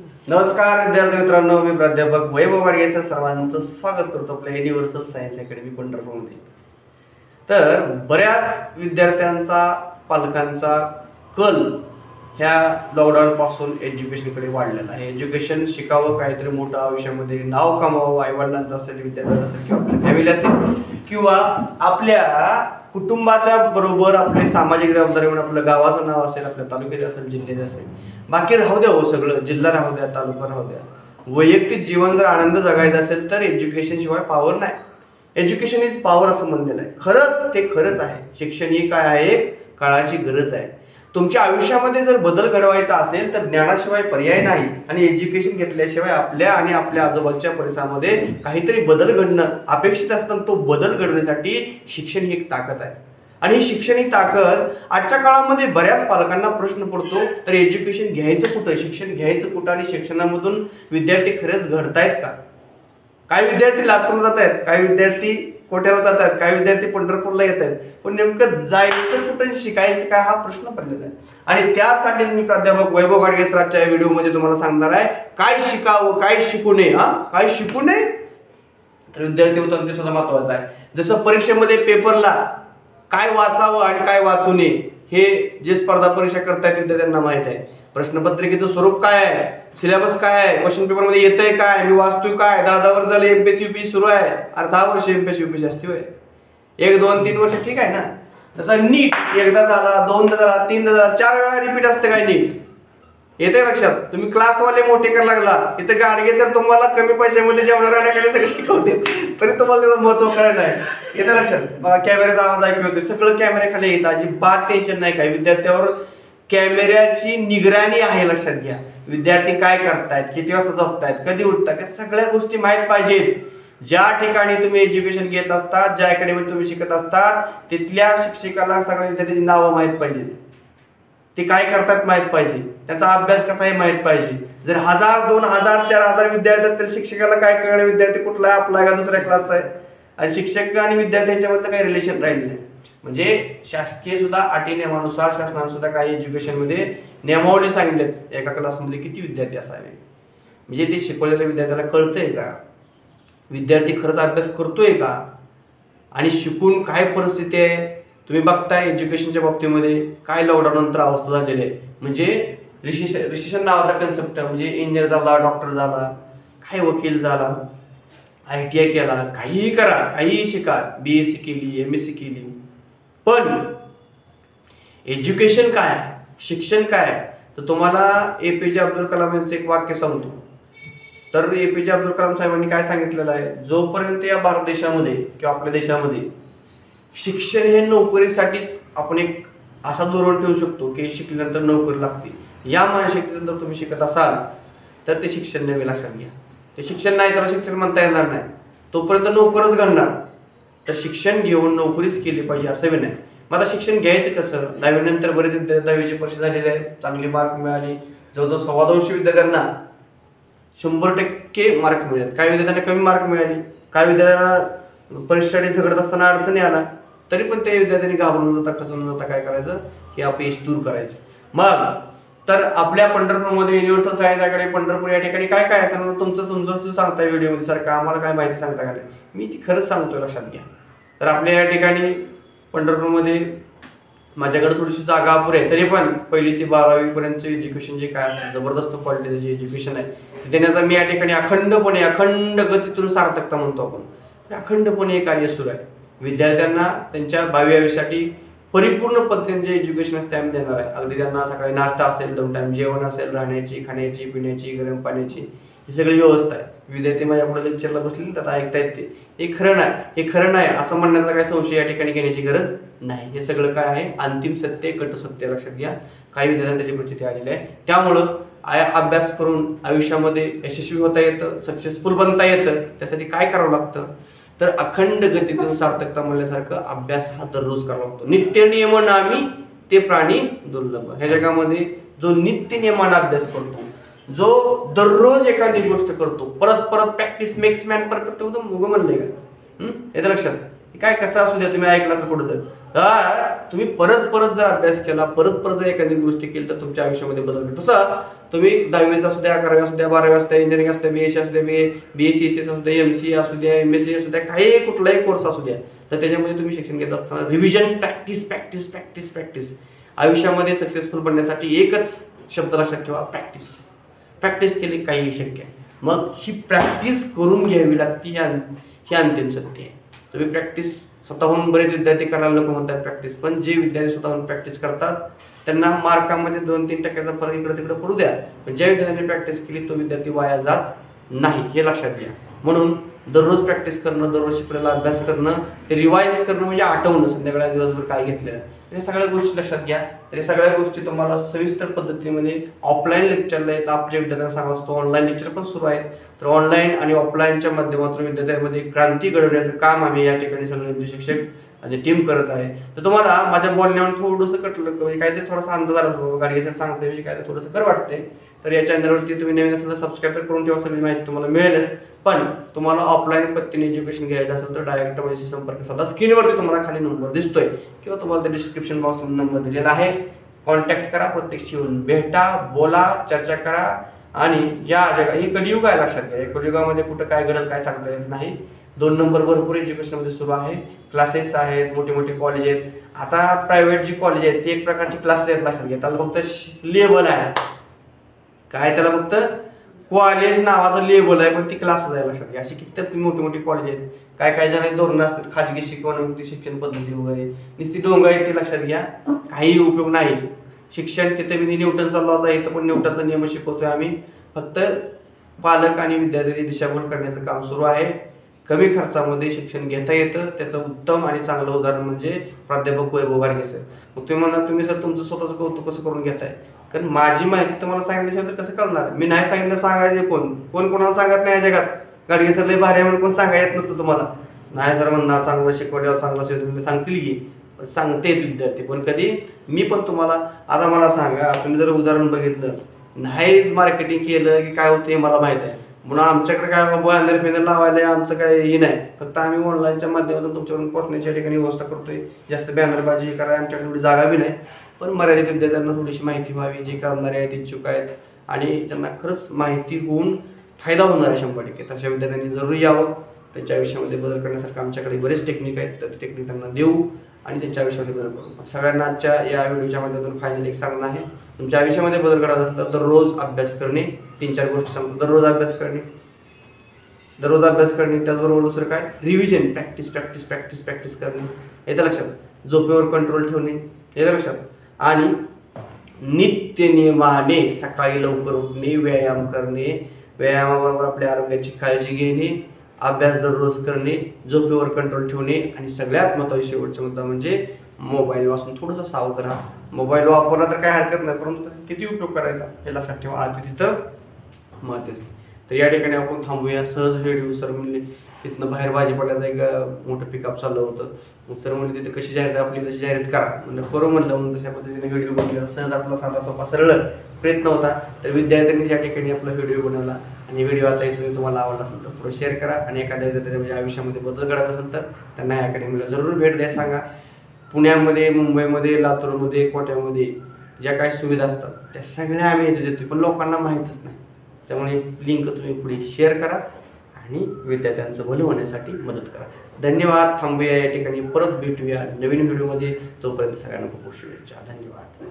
नमस्कार विद्यार्थी मित्रांनो मी प्राध्यापक वैभव गाडगे सर सर्वांचं स्वागत करतो आपल्या युनिव्हर्सल सायन्स अकॅडमी पंढरपूरमध्ये. तर बऱ्याच विद्यार्थ्यांचा पालकांचा कल ह्या लॉकडाऊनपासून एज्युकेशनकडे वाढलेलं आहे. एज्युकेशन शिकावं काहीतरी मोठं आयुष्यामध्ये नाव कमावं आईवडिलांचं असेल विद्यार्थ्यांचं असेल किंवा आपल्या फॅमिली असेल किंवा आपल्या कुटुंबाच्या बरोबर आपली सामाजिक जबाबदारी म्हणून आपलं गावाचं नाव असेल आपल्या तालुक्याचे असेल जिल्ह्याचे असेल. बाकी राहू द्या हो सगळं जिल्हा राहू द्या तालुका राहू द्या. वैयक्तिक जीवन जर आनंद जगायचा असेल तर एज्युकेशन शिवाय पॉवर नाही. एज्युकेशन इज पॉवर असं म्हणलेलं आहे. खरंच ते खरंच आहे. शिक्षण ही काय आहे? काळाची गरज आहे. तुमच्या आयुष्यामध्ये जर बदल घडवायचा असेल तर ज्ञानाशिवाय पर्याय नाही. आणि एज्युकेशन घेतल्याशिवाय आपल्या आणि आपल्या आजूबाजूच्या परिसरामध्ये काहीतरी बदल घडणं अपेक्षित असताना तो बदल घडवण्यासाठी शिक्षण ही एक ताकद आहे. आणि ही शिक्षण ही ताकद आजच्या काळामध्ये बऱ्याच पालकांना प्रश्न पडतो तर एज्युकेशन घ्यायचं कुठं? शिक्षण घ्यायचं कुठं? आणि शिक्षणामधून विद्यार्थी खरंच घडतायत का? काही विद्यार्थी लातूरला जात आहेत काही विद्यार्थी कोट्याला जातात काही विद्यार्थी पंढरपूरला येत आहेत पण नेमकं जायचं कुठं शिकायचं काय हा प्रश्न पडलेला आहे. आणि त्यासाठीच मी प्राध्यापक वैभव गाडगे सरांच्या या व्हिडिओमध्ये तुम्हाला सांगणार आहे काय शिकावं काय शिकू नये हा? काय शिकू नये? तर विद्यार्थी होतं ते सुद्धा महत्वाचं आहे. जसं परीक्षेमध्ये पेपरला काय वाचावं आणि काय वाचू नये हे जे स्पर्धा परीक्षा करतायत विद्यार्थ्यांना माहीत आहे. प्रश्नपत्रिकेचं स्वरूप काय आहे? सिलेबस काय आहे? क्वेश्चन पेपरमध्ये येतंय काय? मी वाचतोय काय? दहा दहा वर्ष झाले एमपीएससी युपीएससी सुरू आहे. अरे दहा वर्ष एमपीएससी युपीएससी असते होय. एक दोन तीन वर्ष ठीक आहे ना? तसं नीट एकदा झाला दोनदा झाला तीनदा झाला चार वेळा रिपीट असते काय नीट? येते लक्षात? तुम्ही क्लासवाले मोठे करायला लागला. इथं गाडगे सर तुम्हाला कमी पैशामध्ये जेवढं राहण्याकडे सगळं शिकवते तरी तुम्हाला त्याचं महत्त्व कळत नाही. येते लक्षात? कॅमेऱ्याचा आवाज ऐकू होते सगळं कॅमेऱ्याखाली येतं. अजिबात टेन्शन नाही काय विद्यार्थ्यावर कॅमेऱ्याची निगराणी आहे लक्षात घ्या. विद्यार्थी काय करतायत किती वाजता झोपतायत कधी उठतायत या सगळ्या गोष्टी माहीत पाहिजेत. ज्या ठिकाणी तुम्ही एज्युकेशन घेत असतात ज्या अकॅडमीत तुम्ही शिकत असतात तिथल्या शिक्षकाला सगळ्या विद्यार्थ्यांची नावं माहीत पाहिजेत. ते काय करतात माहीत पाहिजे. त्याचा अभ्यास कसा आहे माहीत पाहिजे. जर हजार दोन हजार चार हजार विद्यार्थी असतील शिक्षकाला काय कळणार विद्यार्थी कुठला आहे? आपला आहे का दुसऱ्या क्लासचा आहे? आणि शिक्षक आणि विद्यार्थ्यांच्यामधलं काही रिलेशन राहिलं नाही. म्हणजे शासकीय सुद्धा अटी नियमानुसार शासनाने सुद्धा काही एज्युकेशनमध्ये नियमावली सांगितलेत. एका क्लासमध्ये किती विद्यार्थी असावे? म्हणजे ते शिकवलेल्या विद्यार्थ्याला कळतंय का? विद्यार्थी खरंच अभ्यास करतोय का? आणि शिकून काय परिस्थिती आहे? तुम्ही बघताय एज्युकेशनच्या बाबतीमध्ये काय लॉकडाऊननंतर अवस्था झालेली आहे? म्हणजे रिशिशन रिशिशन नावाचा कन्सेप्ट म्हणजे इंजिनियर झाला डॉक्टर झाला काय वकील झाला आय टी आय केला काहीही करा काहीही शिका. बी एस सी केली एम एस सी केली. पण एज्युकेशन काय आहे? शिक्षण काय आहे? तर तुम्हाला ए पी जे अब्दुल कलाम यांचं एक वाक्य सांगतो. तर ए पी जे अब्दुल कलाम साहेबांनी काय सांगितलेलं आहे? जोपर्यंत या भारत देशामध्ये किंवा आपल्या देशामध्ये शिक्षण हे नोकरीसाठीच आपण एक असा धोरण ठेवू शकतो की शिकल्यानंतर नोकरी लागते. या मानसिकतेनंतर तुम्ही शिकत असाल तर ते शिक्षण नवे लक्षात घ्या. ते शिक्षण नाही त्याला शिक्षण म्हणता येणार नाही. तोपर्यंत नोकरच घडणार. तर शिक्षण घेऊन नोकरीच केली पाहिजे असं विनय. नाही मग आता शिक्षण घ्यायचं कसं? दहावीनंतर बरेच विद्यार्थी दहावीची परीक्षा झालेली आहे चांगली मार्क मिळाले. जवळजवळ सव्वा दोनशे विद्यार्थ्यांना शंभर टक्के मार्क मिळाले. काही विद्यार्थ्यांना कमी मार्क मिळाले. काही विद्यार्थ्यांना परीक्षेसाठी झगडत असताना अडचणी आला तरी पण त्या विद्यार्थ्यांनी घाबरून जाता खचून जाता काय करायचं? हे अपयश दूर करायचं. मग तर आपल्या पंढरपूरमध्ये युनिव्हर्सल सायन्स पंढरपूर या ठिकाणी काय काय असं तुमचं तुमचं सांगता व्हिडिओमध्ये सारखं आम्हाला काय माहिती सांगता का? नाही मी ती खरंच सांगतो लक्षात घ्या. तर आपल्या या ठिकाणी पंढरपूरमध्ये माझ्याकडे थोडीशी जागा अपुरी आहे. तरी पण पहिली ते बारावीपर्यंतचे एज्युकेशन जे काय असतं जबरदस्त क्वालिटीचं जे एज्युकेशन आहे ते देण्याचा मी या ठिकाणी अखंडपणे अखंड गतीतून सार्थकता म्हणतो आपण. अखंडपणे हे कार्य सुरू आहे. विद्यार्थ्यांना त्यांच्या भावी आयुष्यासाठी परिपूर्ण पद्धतीने जे एज्युकेशन असते आम्ही देणार आहे. अगदी त्यांना सकाळी नाश्ता असेल दोन टाइम जेवण असेल राहण्याची खाण्याची पिण्याची गरम पाण्याची ही सगळी व्यवस्था आहे. विद्यार्थी माझ्या पुढे लेक्चरला बसलेले त्यात ऐकता येते हे खरं नाही हे खरं नाही असं म्हणण्याचा काही संशय या ठिकाणी घेण्याची गरज नाही. हे सगळं काय आहे? अंतिम सत्य कट सत्य लक्षात घ्या. काही विद्यार्थ्यांना त्याची परिस्थिती आलेली आहे. त्यामुळं आया अभ्यास करून आयुष्यामध्ये यशस्वी होता येतं सक्सेसफुल बनता येतं. त्यासाठी काय करावं लागतं? तर अखंड गतीतून सार्थकता म्हणल्यासारखं अभ्यास हा दररोज करावा लागतो. नित्य नियम आम्ही ते प्राणी दुर्लभ. ह्या जगामध्ये जो नित्य नियमान अभ्यास करतो जो दररोज एखादी गोष्ट करतो परत परत प्रॅक्टिस मेक्स मॅन परफेक्ट होतो मुग म्हणलंय का? हं? येतं लक्षात. काय कसं असू द्या तुम्ही ऐकलं असं कुठं तर तुम्ही परत परत जर अभ्यास केला परत परत जर एखादी गोष्टी केली तर तुमच्या आयुष्यामध्ये बदल होईल. तसं तुम्ही दहावीचा असू द्या अकरावी असू द्या बारावी असू द्या इंजिनिअरिंग असू द्या बी एस असू द्या B B S C S असू द्या एम सी असू द्या एम एस सी असू द्या काही कुठलाही कोर्स असू द्या तर त्याच्यामध्ये तुम्ही शिक्षण घेत असताना revision practice practice practice practice आयुष्यामध्ये सक्सेसफुल बनण्यासाठी एकच शब्द लक्षात ठेवा प्रॅक्टिस प्रॅक्टिस केली काही शक्य. आहे मग ही प्रॅक्टिस करून घ्यावी लागते ही ही अंतिम सत्य आहे. तुम्ही प्रॅक्टिस स्वतःहून बरेच विद्यार्थी करायला लोक म्हणतात प्रॅक्टिस पण जे विद्यार्थी स्वतःहून प्रॅक्टिस करतात त्यांना मार्कामध्ये दोन तीन टक्क्याचा फरक इकडे तिकडे पडू द्या. पण ज्या विद्यार्थ्यांनी प्रॅक्टिस केली तो विद्यार्थी वाया जात नाही हे लक्षात घ्या. म्हणून दररोज प्रॅक्टिस करणं दररोज शिकलेला अभ्यास करणं ते रिवाईज करणं म्हणजे आठवणं. संध्याकाळी दिवसभर काय घेतलं तर हे सगळ्या गोष्टी लक्षात घ्या. तर हे सगळ्या गोष्टी तुम्हाला सविस्तर पद्धतीमध्ये ऑफलाईन लेक्चरला येत आपल्या विद्यार्थ्यांना सांगा असतो ऑनलाईन लेक्चर पण सुरू आहेत. तर ऑनलाईन आणि ऑफलाईनच्या माध्यमातून विद्यार्थ्यांमध्ये क्रांती घडवण्याचं काम आम्ही या ठिकाणी सगळे शिक्षक आणि टीम करत आहे. तर तुम्हाला माझ्या बोलण्यावर थोडंसं कटलं म्हणजे काहीतरी थोडासा अंदाज आला बाबा गाडी घ्यायचं सांगते म्हणजे काय थोडंसं बरं वाटते तर या चॅनलवरती तुम्ही नवीन असेल सबस्क्राईब तर करून ठेवा. सगळी माहिती तुम्हाला मिळेलच. पण तुम्हाला ऑफलाईन पद्धतीने एज्युकेशन घ्यायचं असेल तर डायरेक्ट माझ्याशी म्हणजे संपर्क साधा. स्क्रीनवरती तुम्हाला खाली नंबर दिसतोय. किंवा तुम्हाला ते डिस्क्रिप्शन बॉक्समध्ये नंबर दिलेला आहे. कॉन्टॅक्ट करा प्रत्यक्ष येऊन भेटा बोला चर्चा करा. आणि या जगा हे कलियुग आहे लक्षात घ्या. या कलियुगामध्ये कुठं काय घडेल काय सांगता येत नाही. दोन नंबर भरपूर एज्युकेशनमध्ये सुरू आहे. क्लासेस आहेत मोठे मोठे कॉलेज आहेत. आता प्रायव्हेट जी कॉलेज आहेत ती एक प्रकारची क्लासेस आहेत लक्षात घ्या त्याला फक्त लेबल आहे. काय त्याला फक्त? कॉलेज नावाचं लेबल आहे पण ती क्लासेस आहे लक्षात घ्या अशी किती मोठी मोठी कॉलेज आहेत. काय काय जण धोरणं असतात. खाजगी शिकवणुकी शिक्षण पद्धती वगैरे. नुसती डोंग आहे ती लक्षात घ्या. काही उपयोग नाही. शिक्षण तिथे मी न्यूटन चालला होता इथं पण न्यूटनचा नियम शिकवतोय आम्ही. फक्त पालक आणि विद्यार्थी दिशाभूल करण्याचं काम सुरू आहे. कमी खर्चामध्ये शिक्षण घेता येतं. त्याचं उत्तम आणि चांगलं उदाहरण म्हणजे प्राध्यापक वैभव गाडगे सर मग तुम्ही म्हणा तुम्ही सर तुमचं स्वतःचं कौतुक कसं करून घेताय? कारण माझी माहिती तुम्हाला सांगितल्याशिवाय तर कसं कळणार? मी नाही सांगितलं सांगायचे कोण? कोण कोणाला सांगत नाही या जगात? गाडगे सर लय भारी आहे म्हणून कोण सांगा येत नसतं तुम्हाला. नाही सर म्हणणार चांगलं शिकवल्यावर चांगलं शिकवलं सांगतील की. सांगते विद्यार्थी पण कधी? मी पण तुम्हाला आता मला सांगा तुम्ही जर उदाहरण बघितलं नाहीच मार्केटिंग केलं की काय होतं हे मला माहीत आहे. म्हणून आमच्याकडे काय बॅनर फेनर लावायला आमचं काय हे नाही. फक्त आम्ही ऑनलाईनच्या माध्यमातून तुमच्याकडून पोहोचण्याच्या ठिकाणी व्यवस्था करतोय. जास्त बॅनरबाजी हे करायला आमच्याकडे एवढी जागा बी नाही. पण मर्यादित विद्यार्थ्यांना थोडीशी माहिती व्हावी जे करणारे आहेत इच्छुक आहेत. आणि त्यांना खरंच माहिती होऊन फायदा होणार आहे शंभर टक्के. तशा विद्यार्थ्यांनी जरूर यावं. त्यांच्या आयुष्यामध्ये बदल करण्यासारखं आमच्याकडे बरेच टेक्निक आहेत. तर टेक्निक त्यांना देऊ आणि त्यांच्या आयुष्यामध्ये बदल करू. सगळ्यांना आजच्या या व्हिडिओच्या माध्यमातून फायनल एक सांगणं आहे. तुमच्या आयुष्यामध्ये बदल करायचा असेल तर दररोज अभ्यास करणे तीन चार गोष्टी सांगतो. दररोज अभ्यास करणे. दररोज अभ्यास करणे त्याचबरोबर दुसरं काय? Revision practice practice practice practice करणे. येतं लक्षात. झोपेवर कंट्रोल ठेवणे. येतं लक्षात. आणि नित्य नियमाने सकाळी लवकर उठणे व्यायाम करणे. व्यायामाबरोबर आपल्या आरोग्याची काळजी घेणे. अभ्यास दररोज करणे. झोपेवर कंट्रोल ठेवणे. आणि सगळ्यात महत्त्वाचा शेवटचा मुद्दा म्हणजे मोबाईलपासून थोडंसं सावध राहा. मोबाईल वापरला तर काही हरकत नाही परंतु किती उपयोग करायचा हे लक्षात ठेवा. आधी तिथं महत्त्वाचं तर या ठिकाणी आपण थांबूया. सहज व्हिडिओ सर म्हणले तिथनं बाहेर भाजीपाल्याचं एक मोठं पिकअप चाललं होतं. मग सर म्हणले तिथे कशी जाहिरात आपली? कशी जाहिरात करा. म्हणजे करू म्हणलं. म्हणून तशा पद्धतीने व्हिडिओ बनवला. सहज आपला साधा सोपा सरळ प्रयत्न होता. तर विद्यार्थ्यांनी या ठिकाणी आपला व्हिडिओ बनवला. आणि व्हिडिओ आता इथून तुम्हाला आवडला असेल तर पुढे शेअर करा. आणि एखाद्या विद्यार्थ्याच्या म्हणजे आयुष्यामध्ये बदल घडत असेल तर त्यांना या अकॅडमीला जरूर भेट द्या सांगा. पुण्यामध्ये मुंबईमध्ये लातूरमध्ये कोट्यामध्ये ज्या काही सुविधा असतात त्या सगळ्या आम्ही इथे देतो पण लोकांना माहीतच नाही. त्यामुळे लिंक तुम्ही पुढे शेअर करा आणि विद्यार्थ्यांचं भलं होण्यासाठी मदत करा. धन्यवाद. थांबूया या ठिकाणी. परत भेटूया नवीन व्हिडिओमध्ये तोपर्यंत सगळ्यांना खूप शुभेच्छा. धन्यवाद.